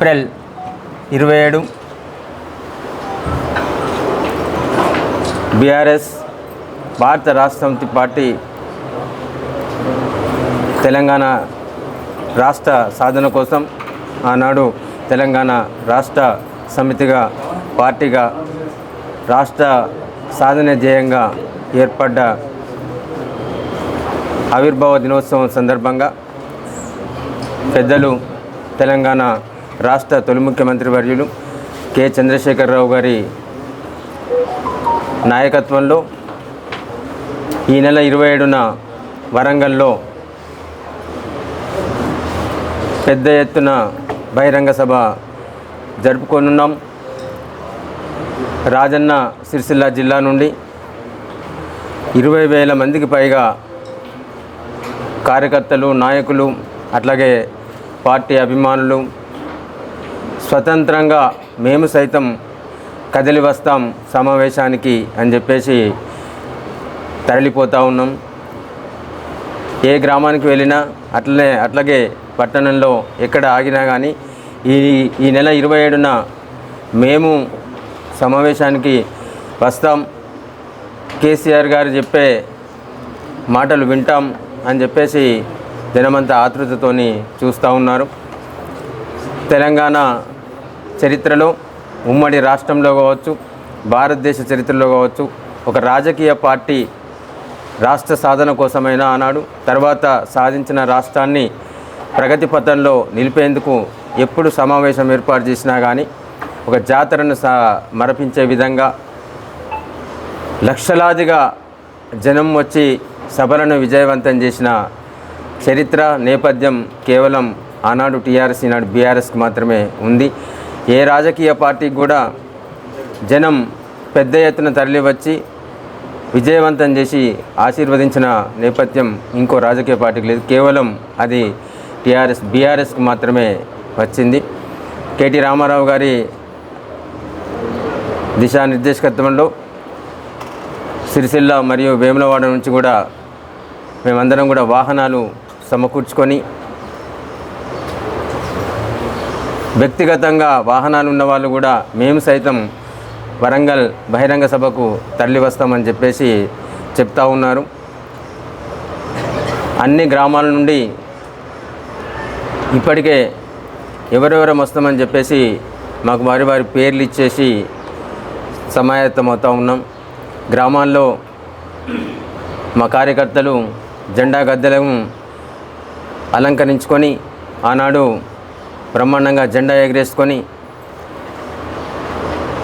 April ఇరవై ఏడు BRS భారత రాష్ట్ర సమితి పార్టీ తెలంగాణ రాష్ట్ర సాధన కోసం ఆనాడు తెలంగాణ రాష్ట్ర సమితిగా పార్టీగా రాష్ట్ర సాధన ధ్యేయంగా ఏర్పడ్డ ఆవిర్భావ దినోత్సవం సందర్భంగా పెద్దలు తెలంగాణ రాష్ట్ర తొలి ముఖ్యమంత్రి వర్యులు కె. చంద్రశేఖరరావు గారి నాయకత్వంలో ఈ నెల ఇరవై ఏడున వరంగల్లో పెద్ద ఎత్తున బహిరంగ సభ జరుపుకోనున్నాం. రాజన్న సిరిసిల్ల జిల్లా నుండి ఇరవై వేల మందికి పైగా కార్యకర్తలు నాయకులు అట్లాగే పార్టీ అభిమానులు స్వతంత్రంగా మేము సైతం కదిలి వస్తాం సమావేశానికి అని చెప్పేసి తరలిపోతూ ఉన్నాం. ఏ గ్రామానికి వెళ్ళినా అట్లనే అట్లాగే పట్టణంలో ఎక్కడ ఆగినా కానీ ఈ ఈ నెల ఇరవై ఏడున మేము సమావేశానికి వస్తాం. కేసీఆర్ గారు చెప్పే మాటలు వింటాం అని చెప్పేసి జనమంతా ఆతృతతోని చూస్తూ ఉన్నారు. తెలంగాణ చరిత్రలో ఉమ్మడి రాష్ట్రంలో కావచ్చు భారతదేశ చరిత్రలో కావచ్చు ఒక రాజకీయ పార్టీ రాష్ట్ర సాధన కోసమైనా ఆనాడు తర్వాత సాధించిన రాష్ట్రాన్ని ప్రగతి పథంలో నిలిపేందుకు ఎప్పుడు సమావేశం ఏర్పాటు చేసినా కానీ ఒక జాతరను సా మరపించే విధంగా లక్షలాదిగా జనం వచ్చి సభలను విజయవంతం చేసిన చరిత్ర నేపథ్యం కేవలం ఆనాడు టీఆర్ఎస్ ఈనాడు బీఆర్ఎస్కి మాత్రమే ఉంది. ఏ రాజకీయ పార్టీకి కూడా జనం పెద్ద ఎత్తున తరలివచ్చి విజయవంతం చేసి ఆశీర్వదించిన నేపథ్యం ఇంకో రాజకీయ పార్టీకి లేదు. కేవలం అది టీఆర్ఎస్ బీఆర్ఎస్కి మాత్రమే వచ్చింది. కేటీ రామారావు గారి దిశానిర్దేశకత్వంలో సిరిసిల్ల మరియు వేములవాడ నుంచి కూడా మేమందరం కూడా వాహనాలు సమకూర్చుకొని వ్యక్తిగతంగా వాహనాలు ఉన్న వాళ్ళు కూడా మేము సైతం వరంగల్ బహిరంగ సభకు తరలి వస్తామని చెప్పేసి చెప్తా ఉన్నారు. అన్ని గ్రామాల నుండి ఇప్పటికే ఎవరెవరం వస్తామని చెప్పేసి మాకు వారి వారి పేర్లు ఇచ్చేసి సమాయత్తమవుతూ ఉన్నాం. గ్రామాల్లో మా కార్యకర్తలు జెండా గద్దెలను అలంకరించుకొని ఆనాడు బ్రహ్మాండంగా జెండా ఎగరేసుకొని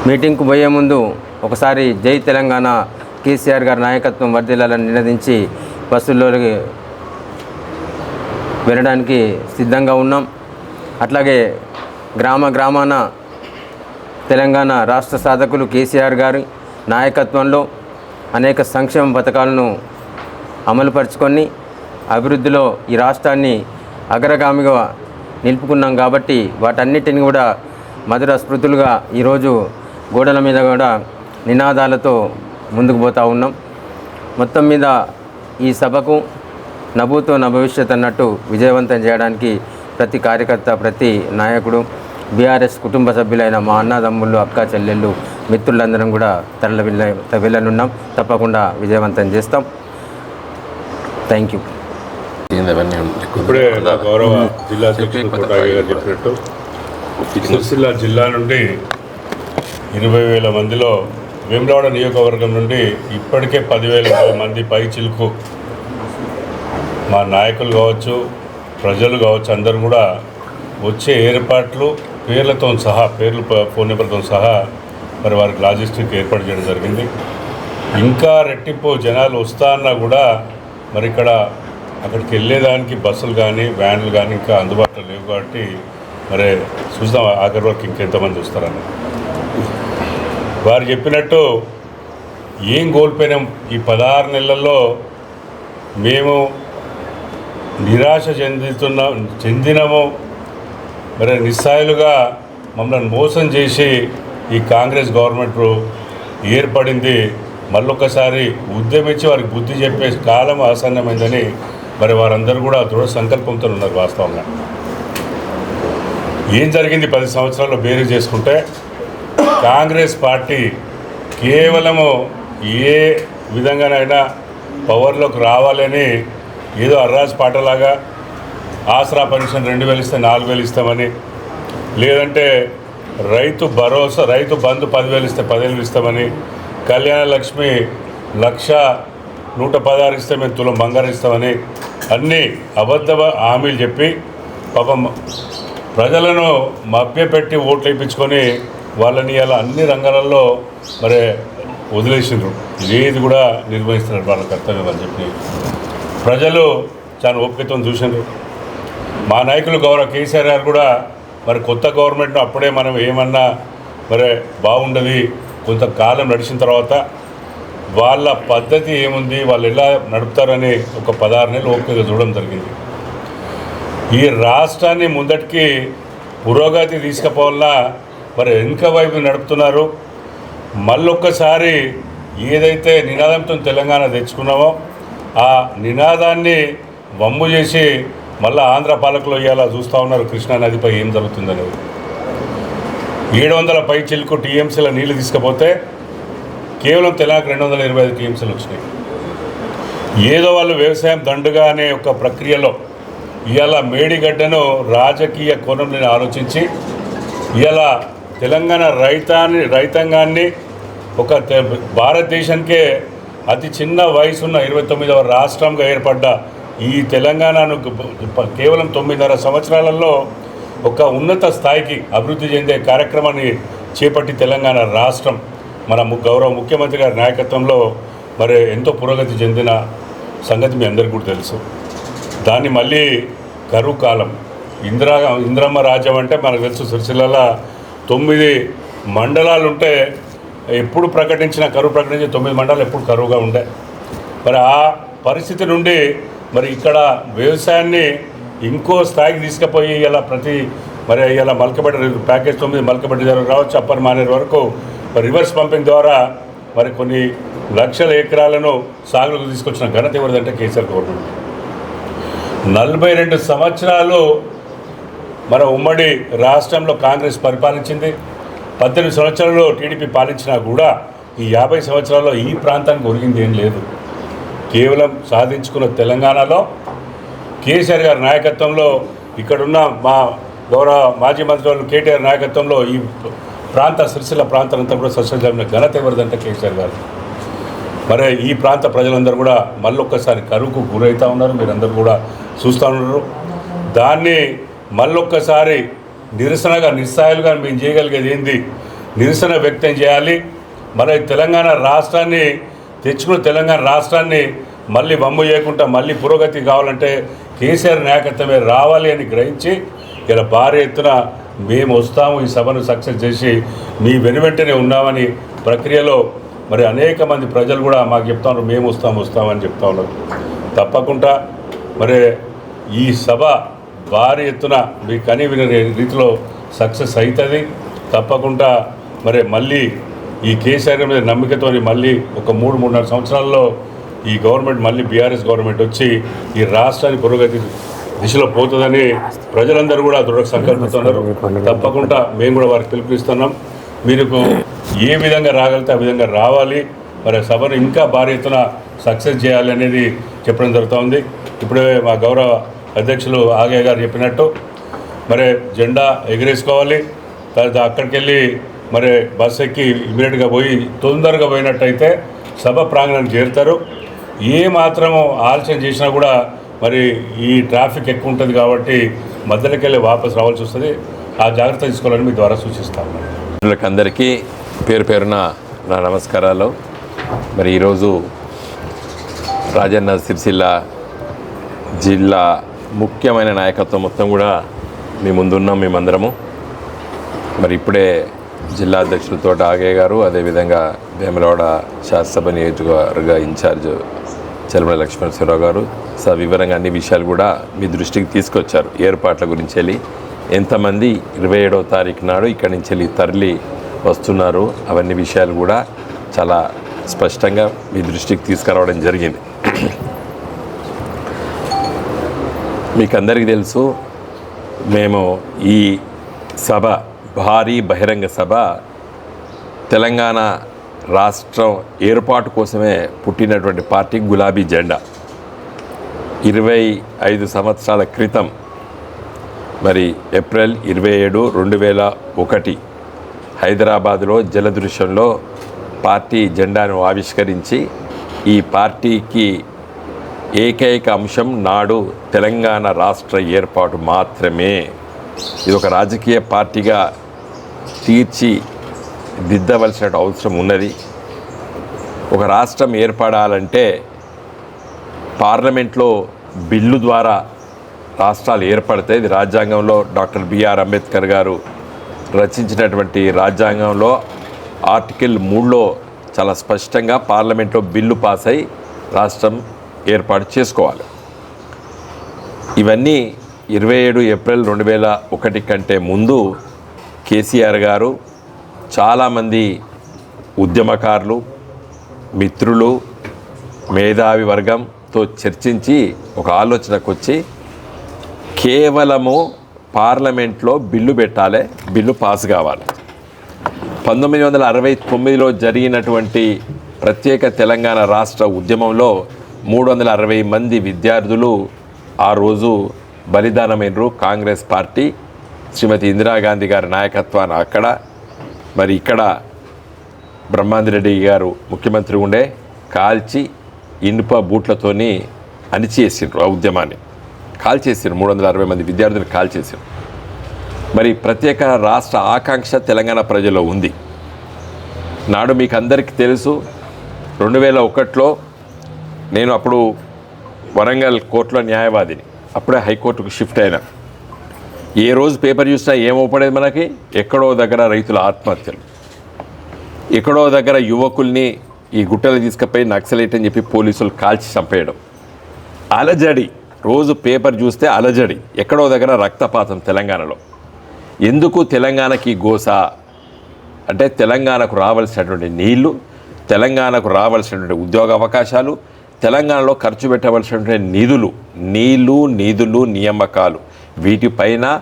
మీటింగ్కు పోయే ముందు ఒకసారి జై తెలంగాణ కేసీఆర్ గారి నాయకత్వం వర్ధిల్లాలని నినదించి బస్సుల్లోకి వెళ్ళడానికి సిద్ధంగా ఉన్నాం. అట్లాగే గ్రామ గ్రామాన తెలంగాణ రాష్ట్ర సాధకులు కేసీఆర్ గారి నాయకత్వంలో అనేక సంక్షేమ పథకాలను అమలుపరుచుకొని అభివృద్ధిలో ఈ రాష్ట్రాన్ని అగ్రగామిగా నిలుపుకున్నాం కాబట్టి వాటన్నిటిని కూడా మధుర స్మృతులుగా ఈరోజు గోడల మీద కూడా నినాదాలతో ముందుకు పోతూ ఉన్నాం. మొత్తం మీద ఈ సభకు నభూతో నభవిష్యత్ అన్నట్టు విజయవంతం చేయడానికి ప్రతి కార్యకర్త ప్రతి నాయకుడు బీఆర్ఎస్ కుటుంబ సభ్యులైన మా అన్నదమ్ముళ్ళు అక్క చెల్లెళ్ళు మిత్రులందరం కూడా తరలి వెళ్ళ వెళ్ళనున్నాం. తప్పకుండా విజయవంతం చేస్తాం. థ్యాంక్ యూ ఇప్పుడే గౌరవ జిల్లా చెప్పినట్టు సిరిసిల్ల జిల్లా నుండి ఇరవై వేల మందిలో వేములవాడ నియోజకవర్గం నుండి ఇప్పటికే పదివేల మంది పై చిలుకు మా నాయకులు కావచ్చు ప్రజలు కావచ్చు అందరూ కూడా వచ్చే ఏర్పాట్లు పేర్లతో సహా పేర్లు ఫోన్ నెంబర్తో సహా మరి వారికి లాజిస్టిక్ ఏర్పాటు చేయడం జరిగింది. ఇంకా రెట్టింపు జనాలు వస్తా అన్నా కూడా మరి ఇక్కడ అక్కడికి వెళ్ళేదానికి బస్సులు కానీ వ్యాన్లు కానీ ఇంకా అందుబాటులో లేవు కాబట్టి మరి చూద్దాం ఆఖరి వరకు ఇంకెంతమంది వస్తారని. వారు చెప్పినట్టు ఏం కోల్పోయినాం ఈ పదహారు నెలల్లో మేము నిరాశ చెందుతున్నాం చెందినము. మరి నిస్సాయులుగా మమ్మల్ని మోసం చేసి ఈ కాంగ్రెస్ గవర్నమెంట్ ఏర్పడింది. మళ్ళొకసారి ఉద్యమించి వారికి బుద్ధి చెప్పే కాలం ఆసన్నమైందని మరి వారందరూ కూడా దృఢ సంకల్పంతో ఉన్నారు వాస్తవంగా. ఏం జరిగింది పది సంవత్సరాల్లో బేరీ చేసుకుంటే? కాంగ్రెస్ పార్టీ కేవలము ఏ విధంగానైనా పవర్లోకి రావాలని ఏదో అర్రాజ్ పాటలాగా ఆసరా పెన్షన్ రెండు వేలు ఇస్తే నాలుగు వేలు ఇస్తామని లేదంటే రైతు భరోసా రైతు బంధు పదివేలు ఇస్తే పదివేలు ఇస్తామని కళ్యాణ లక్ష్మి లక్ష నూట పదహారు ఇస్తే మేము తులం బంగారం ఇస్తామని అన్నీ అబద్ధ హామీలు చెప్పి పాపం ప్రజలను మభ్యపెట్టి ఓట్లు వేయించుకొని వాళ్ళని అలా అన్ని రంగాలలో మరి వదిలేసిండ్రు. ఏది కూడా నిర్వహిస్తున్నారు వాళ్ళ కర్తవ్యం అని చెప్పి ప్రజలు చాలా ఓపికతో చూసిండ్రు. మా నాయకులు గౌరవ కేసీఆర్ గారు కూడా మరి కొత్త గవర్నమెంట్ను అప్పుడే మనం ఏమన్నా మరి బాగుండదు కొంతకాలం నడిచిన తర్వాత వాళ్ళ పద్ధతి ఏముంది వాళ్ళు ఎలా నడుపుతారని ఒక పదహారు నెలలు ఓపికగా చూడడం జరిగింది. ఈ రాష్ట్రాన్ని ముందటికి పురోగతి తీసుకుపోవాలన్నా మరి వెనుక వైపు నడుపుతున్నారు. మళ్ళొక్కసారి ఏదైతే నినాదంతో తెలంగాణ తెచ్చుకున్నామో ఆ నినాదాన్ని వమ్ము చేసి మళ్ళీ ఆంధ్ర పాలకులు ఇవాళ చూస్తూ ఉన్నారు కృష్ణా నదిపై ఏం జరుగుతుందనేది. ఏడు వందల పై చిలుకు టీఎంసీల నీళ్ళు తీసుకపోతే కేవలం తెలాక్ రెండు వందల ఇరవై ఐదు టీఎంసీలు వచ్చినాయి. ఏదో వాళ్ళు వ్యవసాయం దండుగా అనే ఒక ప్రక్రియలో ఇవాళ మేడిగడ్డను రాజకీయ కోణంలో ఆలోచించి ఇలా తెలంగాణ రైతాన్ని రైతాంగాన్ని ఒక భారతదేశానికే అతి చిన్న వయసున్న ఇరవై తొమ్మిదవ రాష్ట్రంగా ఏర్పడ్డ ఈ తెలంగాణను కేవలం తొమ్మిదిన్నర సంవత్సరాలలో ఒక ఉన్నత స్థాయికి అభివృద్ధి చెందే కార్యక్రమాన్ని చేపట్టి తెలంగాణ రాష్ట్రం. మన ము- గౌరవ ముఖ్యమంత్రి గారి నాయకత్వంలో మరి ఎంతో పురోగతి చెందిన సంగతి మీ అందరికీ కూడా తెలుసు. దాన్ని మళ్ళీ కరువు కాలం ఇందిరా ఇంద్రమ్మ రాజ్యం అంటే మనకు తెలుసు సిరిసిల్ల తొమ్మిది మండలాలు ఉంటే ఎప్పుడు ప్రకటించిన కరువు ప్రకటించిన తొమ్మిది మండలాలు ఎప్పుడు కరువుగా ఉండే. మరి ఆ పరిస్థితి నుండి మరి ఇక్కడ వ్యవసాయాన్ని ఇంకో స్థాయికి తీసుకుపోయి ఇలా ప్రతి మరి ఇలా మలకబెట్ట ప్యాకేజ్ తొమ్మిది మలకబెట్ట దగ్గర రావచ్చు అప్పర్ మానేరు వరకు మరి రివర్స్ పంపింగ్ ద్వారా మరి కొన్ని లక్షల ఎకరాలను సాగులకు తీసుకొచ్చిన ఘనత ఎవరిదంటే కేసీఆర్ గవర్నమెంట్. నలభై రెండు సంవత్సరాలు మన ఉమ్మడి రాష్ట్రంలో కాంగ్రెస్ పరిపాలించింది. పద్దెనిమిది సంవత్సరాల్లో టీడీపీ పాలించినా కూడా ఈ యాభై సంవత్సరాల్లో ఈ ప్రాంతానికి ఒరిగింది ఏం లేదు. కేవలం సాధించుకున్న తెలంగాణలో కేసీఆర్ గారి నాయకత్వంలో ఇక్కడున్న మా గౌరవ మాజీ మంత్రి వాళ్ళు కేటీఆర్ నాయకత్వంలో ఈ ప్రాంత సిరిసిల్ల ప్రాంతం అంతా కూడా సస్యజామిన ఘనత ఎవరిదంటే కేసీఆర్ గారు మరి ఈ ప్రాంత ప్రజలందరూ కూడా మళ్ళొక్కసారి కరువుకు గురవుతూ ఉన్నారు మీరందరూ కూడా చూస్తూ ఉన్నారు. దాన్ని మళ్ళొక్కసారి నిరసనగా నిస్సాయాలుగా మేము చేయగలిగేది ఏంది? నిరసన వ్యక్తం చేయాలి. మరి తెలంగాణ రాష్ట్రాన్ని తెచ్చుకున్న తెలంగాణ రాష్ట్రాన్ని మళ్ళీ బొమ్మ చేయకుండా మళ్ళీ పురోగతి కావాలంటే కేసీఆర్ నాయకత్వమే రావాలి అని గ్రహించి ఇలా భారీ ఎత్తున మేము వస్తాము ఈ సభను సక్సెస్ చేసి మీ వెనువెంటనే ఉన్నామని ప్రక్రియలో మరి అనేక మంది ప్రజలు కూడా మాకు చెప్తా ఉన్నారు మేము వస్తాం వస్తామని చెప్తా ఉన్నారు. తప్పకుండా మరి ఈ సభ భారీ ఎత్తున మీ కని విని రీతిలో సక్సెస్ అవుతుంది తప్పకుండా మరి మళ్ళీ ఈ కేసీఆర్ మీద నమ్మికతోని మళ్ళీ ఒక మూడు మూడున్నర సంవత్సరాల్లో ఈ గవర్నమెంట్ మళ్ళీ బీఆర్ఎస్ గవర్నమెంట్ వచ్చి ఈ రాష్ట్రాన్ని పురోగతి దిశలో పోతుందని ప్రజలందరూ కూడా దృఢ సంకల్పిస్తున్నారు తప్పకుండా మేము కూడా వారికి పిలుపునిస్తున్నాం. మీరు ఏ విధంగా రాగలితే ఆ విధంగా రావాలి మరి సభను ఇంకా భారీ ఎత్తున సక్సెస్ చేయాలి అనేది చెప్పడం జరుగుతోంది ఇప్పుడే మా గౌరవ అధ్యక్షులు ఆగే గారు చెప్పినట్టు మరి జెండా ఎగిరేసుకోవాలి. తర్వాత అక్కడికి వెళ్ళి మరి బస్ ఎక్కి ఇమీడియట్గా పోయి తొందరగా పోయినట్టయితే సభ ప్రాంగణానికి చేరుతారు. ఏ మాత్రము ఆలస్యం చేసినా కూడా మరి ఈ ట్రాఫిక్ ఎక్కువ ఉంటుంది కాబట్టి మధ్యలోకి వెళ్ళి వాపస్ రావాల్సి వస్తుంది. ఆ జాగ్రత్త తీసుకోవాలని మీ ద్వారా సూచిస్తాను అందరికీ పేరు పేరున నా నమస్కారాలు. మరి ఈరోజు రాజన్న సిరిసిల్ల జిల్లా ముఖ్యమైన నాయకత్వం మొత్తం కూడా మీ ముందున్నాం మేమందరము. మరి ఇప్పుడే జిల్లా అధ్యక్షులతో ఆగే గారు అదేవిధంగా వేములవాడ శాసనసభ నియోజకవర్గ ఇన్ఛార్జ్ చలమల లక్ష్మణేశ్వరరావు గారు. సార్ వివరంగా అన్ని విషయాలు కూడా మీ దృష్టికి తీసుకొచ్చారు. ఏర్పాట్ల గురించి వెళ్ళి ఎంతమంది ఇరవై ఏడవ తారీఖు నాడు ఇక్కడి నుంచి వెళ్ళి తరలి వస్తున్నారు అవన్నీ విషయాలు కూడా చాలా స్పష్టంగా మీ దృష్టికి తీసుకురావడం జరిగింది. మీకు అందరికీ తెలుసు మేము ఈ సభ భారీ బహిరంగ సభ తెలంగాణ రాష్ట్రం ఏర్పాటు కోసమే పుట్టినటువంటి పార్టీ గులాబీ జెండా. ఇరవై ఐదు సంవత్సరాల క్రితం మరి ఏప్రిల్ ఇరవై ఏడు రెండు వేల ఒకటి హైదరాబాదులో జలదృశ్యంలో పార్టీ జెండాను ఆవిష్కరించి ఈ పార్టీకి ఏకైక అంశం నాడు తెలంగాణ రాష్ట్ర ఏర్పాటు మాత్రమే. ఇది ఒక రాజకీయ పార్టీగా తీర్చి దిద్దవలసిన అవసరం ఉన్నది. ఒక రాష్ట్రం ఏర్పడాలంటే పార్లమెంట్లో బిల్లు ద్వారా రాష్ట్రాలు ఏర్పడతాయి. ఇది రాజ్యాంగంలో డాక్టర్ బిఆర్ అంబేద్కర్ గారు రచించినటువంటి రాజ్యాంగంలో ఆర్టికల్ మూడులో చాలా స్పష్టంగా పార్లమెంట్లో బిల్లు పాస్ అయి రాష్ట్రం ఏర్పాటు చేసుకోవాలి. ఇవన్నీ ఇరవై ఏడు ఏప్రిల్ రెండు వేల ఒకటి కంటే ముందు కేసీఆర్ గారు చాలామంది ఉద్యమకారులు మిత్రులు మేధావి వర్గంతో చర్చించి ఒక ఆలోచనకు వచ్చి కేవలము పార్లమెంట్లో బిల్లు పెట్టాలి బిల్లు పాస్ కావాలి. పంతొమ్మిది వందల అరవై తొమ్మిదిలో జరిగినటువంటి ప్రత్యేక తెలంగాణ రాష్ట్ర ఉద్యమంలో మూడు వందల అరవై మంది విద్యార్థులు ఆ రోజు బలిదానమైనరు కాంగ్రెస్ పార్టీ. శ్రీమతి ఇందిరాగాంధీ గారి నాయకత్వాన్ని అక్కడ మరి ఇక్కడ బ్రహ్మాందిరెడ్డి గారు ముఖ్యమంత్రి ఉండే కాల్చి ఇనుప బూట్లతోని అణిచేసిండ్రు ఆ ఉద్యమాన్ని. కాల్చేసారు మూడు వందల అరవై మంది విద్యార్థులు కాల్చేసారు మరి ప్రత్యేక రాష్ట్ర ఆకాంక్ష తెలంగాణ ప్రజల్లో ఉంది. నాడు మీకు అందరికీ తెలుసు రెండు వేల ఒకటిలో నేను అప్పుడు వరంగల్ కోర్టులో న్యాయవాదిని. అప్పుడే హైకోర్టుకు షిఫ్ట్ అయినా. ఏ రోజు పేపర్ చూసినా ఏమవుపడేది మనకి? ఎక్కడో దగ్గర రైతుల ఆత్మహత్యలు. ఎక్కడో దగ్గర యువకుల్ని ఈ గుట్టలు తీసుకుపోయి నక్సలైట్ అని చెప్పి పోలీసులు కాల్చి చంపేయడం. అలజడి. రోజు పేపర్ చూస్తే అలజడి. ఎక్కడో దగ్గర రక్తపాతం తెలంగాణలో. ఎందుకు తెలంగాణకి గోస? అంటే తెలంగాణకు రావాల్సినటువంటి నీళ్ళు తెలంగాణకు రావాల్సినటువంటి ఉద్యోగ అవకాశాలు తెలంగాణలో ఖర్చు పెట్టవలసినటువంటి నిధులు నీళ్ళు నిధులు నియామకాలు. వీటిపైన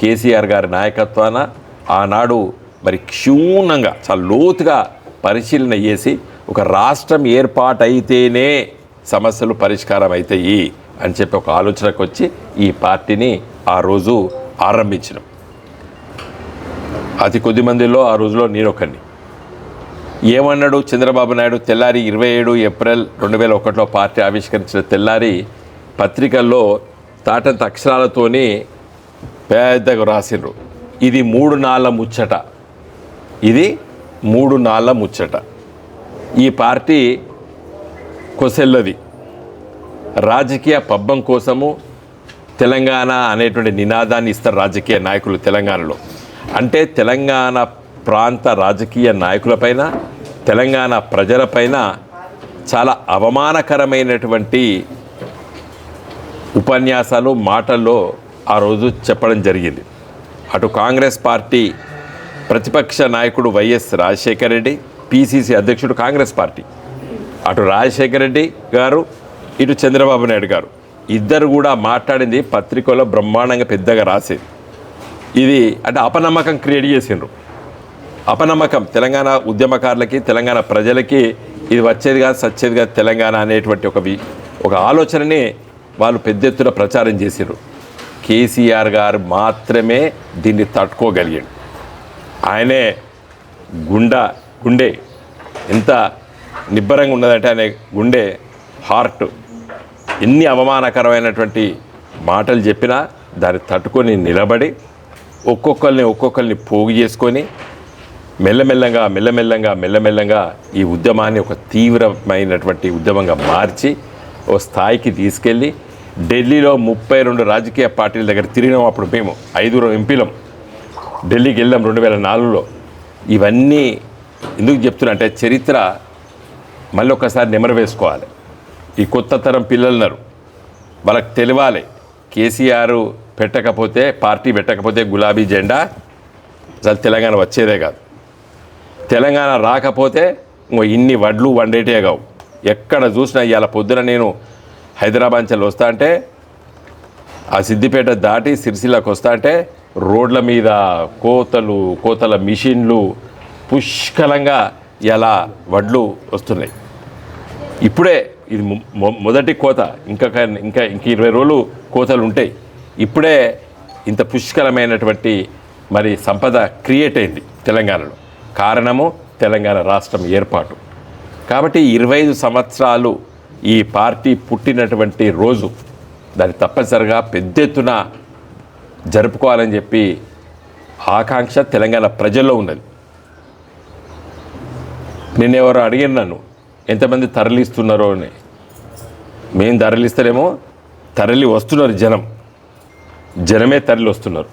కేసీఆర్ గారి నాయకత్వాన ఆనాడు మరి క్షూణంగా చాలా లోతుగా పరిశీలన చేసి ఒక రాష్ట్రం ఏర్పాటైతేనే సమస్యలు పరిష్కారం అవుతాయి అని చెప్పి ఒక ఆలోచనకు వచ్చి ఈ పార్టీని ఆ రోజు ఆరంభించినాం. అతి కొద్ది మందిలో ఆ రోజులో నేను ఒకరిని ఏమన్నాడు చంద్రబాబు నాయుడు? తెల్లారి ఇరవై ఏడు ఏప్రిల్ రెండు వేల ఒకటిలో పార్టీ ఆవిష్కరించిన తెల్లారి పత్రికల్లో తాటంత అక్షరాలతోని పెద్దగా రాసిండ్రు ఇది మూడు నాళ్ళ ముచ్చట. ఇది మూడు నాళ్ళ ముచ్చట. ఈ పార్టీ కొసెల్లది. రాజకీయ పబ్బం కోసము తెలంగాణ అనేటువంటి నినాదాన్ని ఇస్తారు రాజకీయ నాయకులు తెలంగాణలో. అంటే తెలంగాణ ప్రాంత రాజకీయ నాయకులపైన తెలంగాణ ప్రజలపైన చాలా అవమానకరమైనటువంటి ఉపన్యాసాలు మాటల్లో ఆ రోజు చెప్పడం జరిగింది. అటు కాంగ్రెస్ పార్టీ ప్రతిపక్ష నాయకుడు వైఎస్ రాజశేఖర రెడ్డి పిసిసి అధ్యక్షుడు కాంగ్రెస్ పార్టీ. అటు రాజశేఖర రెడ్డి గారు ఇటు చంద్రబాబు నాయుడు గారు. ఇద్దరు కూడా మాట్లాడింది పత్రికలో బ్రహ్మాండంగా పెద్దగా రాసేది. ఇది అంటే అపనమ్మకం క్రియేట్ చేసిండ్రు. అపనమ్మకం తెలంగాణ ఉద్యమకారులకి తెలంగాణ ప్రజలకి ఇది వచ్చేది కాదు సచ్చేది కాదు తెలంగాణ అనేటువంటి ఒక ఒక ఆలోచనని వాళ్ళు పెద్ద ఎత్తున ప్రచారం చేసిండ్రు కేసీఆర్ గారు మాత్రమే దీన్ని తట్టుకోగలిగాడు. ఆయనే గుండ గుండె ఎంత నిబ్బరంగా ఉన్నదంటే ఆయన గుండె హార్ట్ ఎన్ని అవమానకరమైనటువంటి మాటలు చెప్పినా దాన్ని తట్టుకొని నిలబడి ఒక్కొక్కరిని ఒక్కొక్కరిని పోగు చేసుకొని మెల్లమెల్లంగా మెల్లమెల్లంగా మెల్లమెల్లంగా ఈ ఉద్యమాన్ని ఒక తీవ్రమైనటువంటి ఉద్యమంగా మార్చి ఓ స్థాయికి తీసుకెళ్ళి ఢిల్లీలో ముప్పై రెండు రాజకీయ పార్టీల దగ్గర తిరిగినాం అప్పుడు మేము ఐదుగురు ఎంపీలం. ఢిల్లీకి వెళ్ళాం రెండు వేల నాలుగులో. ఇవన్నీ ఎందుకు చెప్తున్నా అంటే చరిత్ర మళ్ళీ ఒకసారి నెమరు వేసుకోవాలి. ఈ కొత్త తరం పిల్లలున్నారు. వాళ్ళకి తెలియాలి కేసీఆర్ పెట్టకపోతే పార్టీ పెట్టకపోతే గులాబీ జెండా అసలు తెలంగాణ వచ్చేదే కాదు. తెలంగాణ రాకపోతే ఇంకో ఇన్ని వడ్లు వండేటే కావు. ఎక్కడ చూసినా ఇవాళ పొద్దున నేను హైదరాబాద్ నుంచి వస్తా అంటే ఆ సిద్దిపేట దాటి సిరిసిల్లకు వస్తా అంటే రోడ్ల మీద కోతలు కోతల మిషన్లు పుష్కలంగా ఇలా వడ్లు వస్తున్నాయి. ఇప్పుడే ఇది మొదటి కోత. ఇంకా ఇంకా ఇంక ఇరవై రోజులు కోతలు ఉంటాయి. ఇప్పుడే ఇంత పుష్కలమైనటువంటి మరి సంపద క్రియేట్ అయింది తెలంగాణలో. కారణము తెలంగాణ రాష్ట్రం ఏర్పాటు. కాబట్టి ఇరవై ఐదు సంవత్సరాలు ఈ పార్టీ పుట్టినటువంటి రోజు దాన్ని తప్పనిసరిగా పెద్ద ఎత్తున జరుపుకోవాలని చెప్పి ఆకాంక్ష తెలంగాణ ప్రజల్లో ఉన్నది. నిన్నెవరో అడిగారు నన్ను ఎంతమంది తరలిస్తున్నారో అని. మేము తరలిస్తలేమో తరలి వస్తున్నారు జనం. జనమే తరలి వస్తున్నారు.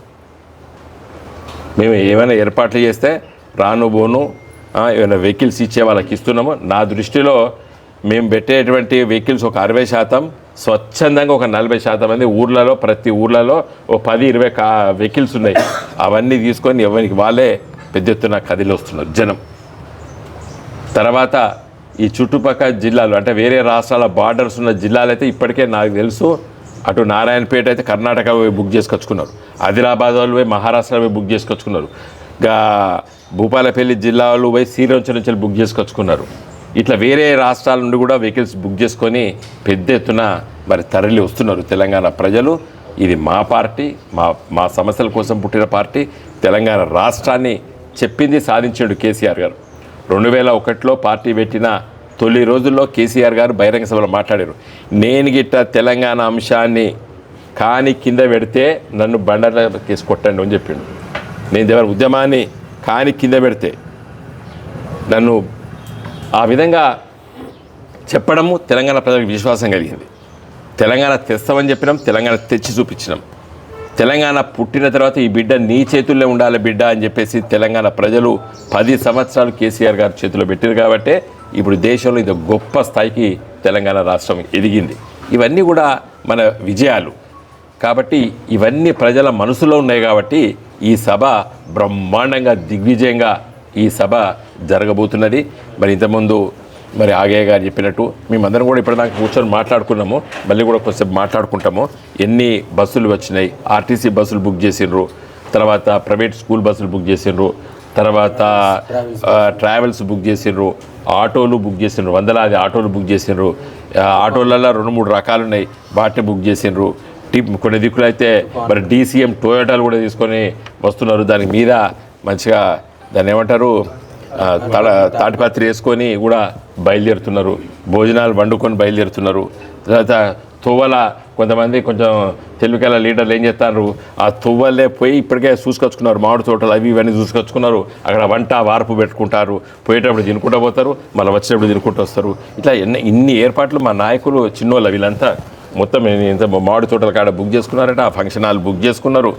మేము ఏమైనా ఏర్పాట్లు చేస్తే రాను బోను ఏమైనా వెహికల్స్ ఇచ్చే వాళ్ళకి ఇస్తున్నాము నా దృష్టిలో మేము పెట్టేటువంటి వెహికల్స్ ఒక అరవై శాతం స్వచ్ఛందంగా ఒక నలభై శాతం మంది ఊర్లలో ప్రతి ఊర్లలో ఓ పది ఇరవై కా వెహికల్స్ ఉన్నాయి. అవన్నీ తీసుకొని ఎవరికి వాళ్ళే పెద్ద ఎత్తున కదిలి వస్తున్నారు జనం. తర్వాత ఈ చుట్టుపక్కల జిల్లాలు అంటే వేరే రాష్ట్రాల బార్డర్స్ ఉన్న జిల్లాలు అయితే ఇప్పటికే నాకు తెలుసు. అటు నారాయణపేట అయితే కర్ణాటక పోయి బుక్ చేసుకొచ్చుకున్నారు. ఆదిలాబాద్ వాళ్ళు పోయి మహారాష్ట్ర పోయి బుక్ చేసుకొచ్చుకున్నారు. భూపాలపల్లి జిల్లాలో పోయి శ్రీరంచ నుంచి బుక్ చేసుకొచ్చుకున్నారు. ఇట్లా వేరే రాష్ట్రాల నుండి కూడా వెహికల్స్ బుక్ చేసుకొని పెద్ద ఎత్తున మరి తరలి వస్తున్నారు తెలంగాణ ప్రజలు. ఇది మా పార్టీ మా మా సమస్యల కోసం పుట్టిన పార్టీ. తెలంగాణ రాష్ట్రాన్ని చెప్పింది సాధించాడు కేసీఆర్ గారు. రెండు వేల ఒకటిలో పార్టీ పెట్టిన తొలి రోజుల్లో కేసీఆర్ గారు బహిరంగ సభలో మాట్లాడారు. నేను గిట్ట తెలంగాణ అంశాన్ని కాని కింద పెడితే నన్ను బండర్ల కేసు కొట్టండి అని చెప్పిండు. నేను దగ్గర ఉద్యమాన్ని కాని కింద పెడితే నన్ను ఆ విధంగా చెప్పడము తెలంగాణ ప్రజలకు విశ్వాసం కలిగింది. తెలంగాణ తెస్తామని చెప్పినాం తెలంగాణ తెచ్చి చూపించినాం. తెలంగాణ పుట్టిన తర్వాత ఈ బిడ్డ నీ చేతుల్లో ఉండాలి బిడ్డ అని చెప్పేసి తెలంగాణ ప్రజలు పది సంవత్సరాలు కేసీఆర్ గారు చేతిలో పెట్టారు కాబట్టే ఇప్పుడు దేశంలో ఇది గొప్ప స్థాయికి తెలంగాణ రాష్ట్రం ఎదిగింది. ఇవన్నీ కూడా మన విజయాలు. కాబట్టి ఇవన్నీ ప్రజల మనసులో ఉన్నాయి కాబట్టి ఈ సభ బ్రహ్మాండంగా దిగ్విజయంగా ఈ సభ జరగబోతున్నది. మరి ఇంతకుముందు మరి ఆగయ్య గారు చెప్పినట్టు మేమందరం కూడా ఇప్పటిదాకా కూర్చొని మాట్లాడుకున్నాము. మళ్ళీ కూడా కొంచెం మాట్లాడుకుంటాము. ఎన్ని బస్సులు వచ్చినాయి? ఆర్టీసీ బస్సులు బుక్ చేసిండ్రు. తర్వాత ప్రైవేట్ స్కూల్ బస్సులు బుక్ చేసిండ్రు. తర్వాత ట్రావెల్స్ బుక్ చేసిండ్రు. ఆటోలు బుక్ చేసిండ్రు. వందలాది ఆటోలు బుక్ చేసిండ్రు. ఆటోలలో రెండు మూడు రకాలు ఉన్నాయి వాటిని బుక్ చేసిండ్రు. టిప్ కొన్ని దిక్కులు అయితే మరి డీసీఎం టొయోటాలు కూడా తీసుకొని వస్తున్నారు. దాని మీద మంచిగా దాన్ని ఏమంటారు? తడ తాటిపత్రి వేసుకొని కూడా బయలుదేరుతున్నారు. భోజనాలు వండుకొని బయలుదేరుతున్నారు. తర్వాత తువ్వల కొంతమంది కొంచెం తెలుగుల లీడర్లు ఏం చేస్తారు? ఆ తువ్వలే పోయి ఇప్పటికే చూసుకొచ్చుకున్నారు. మామిడి తోటలు అవి ఇవన్నీ చూసుకొచ్చుకున్నారు. అక్కడ వంట వార్పు పెట్టుకుంటారు. పోయేటప్పుడు తినుకుంటూ పోతారు. మళ్ళీ వచ్చేటప్పుడు తినుకుంటూ వస్తారు. ఇట్లా ఎన్ని ఇన్ని ఏర్పాట్లు మా నాయకులు చిన్నోళ్ళు వీళ్ళంతా మొత్తం ఇంత మామిడి తోటల కాడ బుక్ చేసుకున్నారట? ఆ ఫంక్షన్ హాల్ బుక్ చేసుకున్నారు.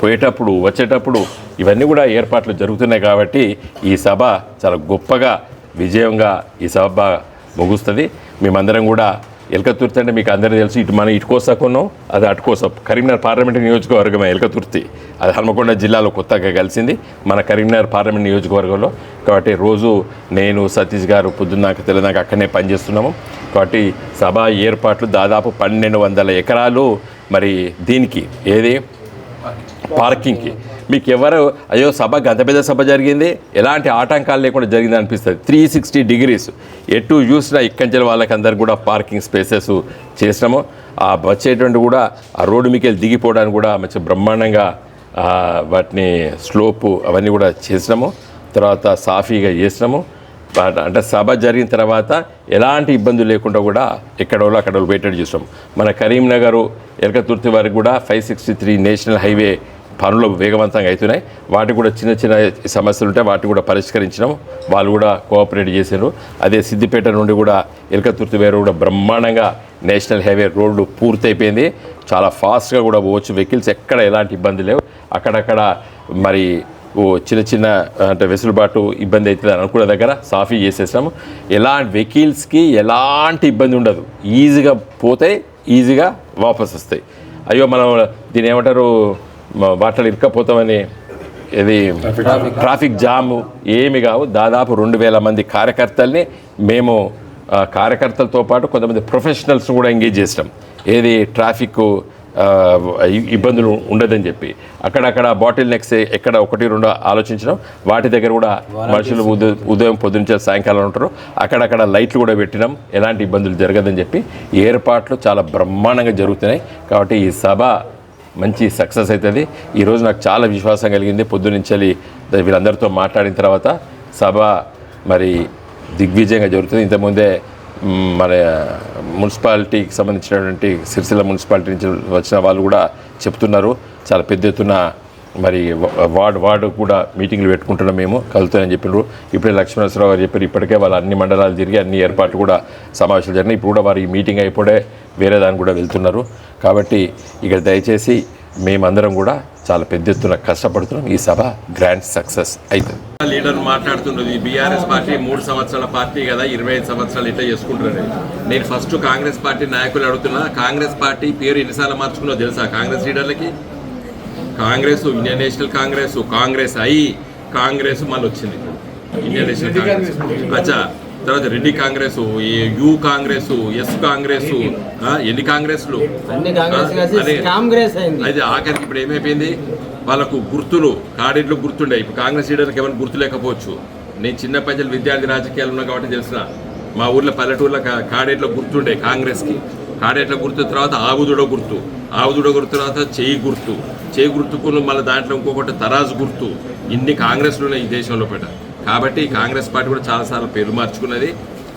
పోయేటప్పుడు వచ్చేటప్పుడు ఇవన్నీ కూడా ఏర్పాట్లు జరుగుతున్నాయి కాబట్టి ఈ సభ చాలా గొప్పగా విజయంగా ఈ సభ ముగుస్తుంది. మేమందరం కూడా ఎలకతుర్తి అంటే మీకు అందరూ తెలుసు ఇటు మనం ఇటు కోసాకున్నాం అది అటు కోసా కరీంనగర్ పార్లమెంట్ నియోజకవర్గమే ఎలకతుర్తి. అది హన్మకొండ జిల్లాలో కొత్తగా కలిసింది. మన కరీంనగర్ పార్లమెంట్ నియోజకవర్గంలో కాబట్టి రోజు నేను సతీష్ గారు పొద్దున్నాక తెల్లదాకా అక్కడనే పనిచేస్తున్నాము. కాబట్టి సభ ఏర్పాట్లు దాదాపు పన్నెండు వందల ఎకరాలు మరి దీనికి ఏది? పార్కింగ్కి. మీకు ఎవరు అయ్యో సభ గంత పెద్ద సభ జరిగింది ఎలాంటి ఆటంకాలు లేకుండా జరిగింది అనిపిస్తుంది. త్రీ సిక్స్టీ డిగ్రీస్ ఎటు చూసినా ఇక్కంచెల వాళ్ళకి అందరు కూడా పార్కింగ్ స్పేసెస్ చేసినాము. ఆ వచ్చేటువంటి కూడా ఆ రోడ్డు మీకు వెళ్ళి దిగిపోవడానికి కూడా మంచి బ్రహ్మాండంగా వాటిని స్లోపు అవన్నీ కూడా చేసినాము. తర్వాత సాఫీగా చేసినాము. అంటే సభ జరిగిన తర్వాత ఎలాంటి ఇబ్బందులు లేకుండా కూడా ఎక్కడో అక్కడ వెయిటెడ్ పెట్టేట్టు చూస్తాం మన కరీంనగర్ ఎలకతుర్తి వరకు కూడా five sixty three national highway పనులు వేగవంతంగా అవుతున్నాయి. వాటికి కూడా చిన్న చిన్న సమస్యలు ఉంటాయి వాటిని కూడా పరిష్కరించడం వాళ్ళు కూడా కోఆపరేట్ చేశారు అదే సిద్దిపేట నుండి కూడా ఎలకతుర్తి వేరు కూడా బ్రహ్మాండంగా నేషనల్ హైవే రోడ్డు పూర్తయిపోయింది. చాలా ఫాస్ట్గా కూడా పోవచ్చు. వెహికల్స్ ఎక్కడ ఎలాంటి ఇబ్బంది లేవు. అక్కడక్కడ మరి ఓ చిన్న చిన్న అంటే వెసులుబాటు ఇబ్బంది అవుతుంది అని అనుకున్న దగ్గర సాఫీ చేసేసాము ఎలాంటి వెహికల్స్కి ఎలాంటి ఇబ్బంది ఉండదు. ఈజీగా పోతాయి ఈజీగా వాపస్ వస్తాయి. అయ్యో మనం దీని ఏమంటారు? వాటిలో ఇరుక్కపోతామని ఇది ట్రాఫిక్ జాము. ఏమి కావు. దాదాపు రెండు వేల మంది కార్యకర్తల్ని మేము కార్యకర్తలతో పాటు కొంతమంది ప్రొఫెషనల్స్ కూడా ఎంగేజ్ చేసినాం. ఏది ట్రాఫిక్ ఇబ్బందులు ఉండదని చెప్పి. అక్కడక్కడ బాటిల్ నెక్స్ ఎక్కడ ఒకటి రెండు ఆలోచించడం. వాటి దగ్గర కూడా మనుషులు ఉదయం ఉదయం పొద్దున్నే సాయంకాలం ఉంటారు. అక్కడక్కడ లైట్లు కూడా పెట్టినాం. ఎలాంటి ఇబ్బందులు జరగదని చెప్పి ఏర్పాట్లు చాలా బ్రహ్మాండంగా జరుగుతున్నాయి. కాబట్టి ఈ సభ మంచి సక్సెస్ అవుతుంది. ఈరోజు నాకు చాలా విశ్వాసం కలిగింది. పొద్దునుంచి వీళ్ళందరితో మాట్లాడిన తర్వాత సభ మరి దిగ్విజయంగా జరుగుతుంది. ఇంతకుముందే మన మున్సిపాలిటీకి సంబంధించినటువంటి సిరిసిల్ల మున్సిపాలిటీ నుంచి వచ్చిన వాళ్ళు కూడా చెప్తున్నారు. చాలా పెద్ద ఎత్తున మరి వార్డ్ వార్డు వార్డు కూడా మీటింగ్లు పెట్టుకుంటున్నాం మేము కలుగుతాయని చెప్పినారు. ఇప్పుడే లక్ష్మీనరసరావు గారు చెప్పారు ఇప్పటికే వాళ్ళు అన్ని మండలాలు తిరిగి అన్ని ఏర్పాట్లు కూడా సమావేశాలు జరిగినాయి. ఇప్పుడు కూడా వారి మీటింగ్ అయిపోడే వేరే దానికి కూడా వెళ్తున్నారు. కాబట్టి ఇక్కడ దయచేసి మేమందరం కూడా చాలా పెద్ద ఎత్తున కష్టపడుతున్నాం. ఈ సభ గ్రాండ్ సక్సెస్ అవుతుంది లీడర్ మాట్లాడుతున్నది బీఆర్ఎస్ పార్టీ మూడు సంవత్సరాల పార్టీ కదా ఇరవై ఐదు సంవత్సరాలు ఇట్లా చేసుకుంటున్నారు. నేను ఫస్ట్ కాంగ్రెస్ పార్టీ నాయకులు అడుగుతున్నా కాంగ్రెస్ పార్టీ పేరు ఎన్నిసార్లు మార్చుకున్నా తెలుసా? Congress లీడర్లకి? Congress Indian National Congress Congress అయి కాంగ్రెస్ మళ్ళీ వచ్చింది ఇండియన్ నేషనల్ కాంగ్రెస్. అచ్చా తర్వాత Reddy Congress U Congress S Congress ఎన్ని కాంగ్రెస్లు? అయితే ఆఖరికి ఇప్పుడు ఏమైపోయింది? వాళ్ళకు గుర్తులు కాడేట్లు గుర్తుండే ఇప్పుడు కాంగ్రెస్ లీడర్కి ఏమైనా గుర్తు లేకపోవచ్చు. నేను చిన్న ప్రజలు విద్యార్థి రాజకీయాలు ఉన్నా కాబట్టి తెలిసిన. మా ఊర్లో పల్లెటూర్లో కాడేట్లో గుర్తుండే కాంగ్రెస్కి. కాడేట్ల గుర్తు తర్వాత ఆవుదుడో గుర్తు. ఆవుదుడో గుర్తు తర్వాత చేయి గుర్తు. చేయి గుర్తుకు మళ్ళీ దాంట్లో ఇంకొకటి తరాజు గుర్తు. ఇన్ని కాంగ్రెస్లు ఉన్నాయి ఈ దేశంలో పెట్ట కాబట్టి కాంగ్రెస్ పార్టీ కూడా చాలాసార్లు పేరు మార్చుకున్నది.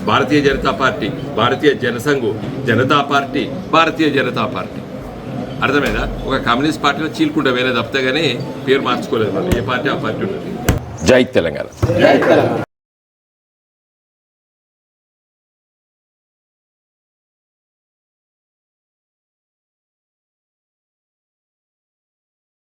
Bharatiya Janata party Bharatiya Jana Sangh Janata party Bharatiya Janata party. అర్థమైందా? ఒక కమ్యూనిస్ట్ పార్టీలో చీలుకుంటే వేరే తప్పితే కానీ పేరు మార్చుకోలేదు ఏ పార్టీ ఆ పార్టీ ఉంటుంది జై తెలంగాణ.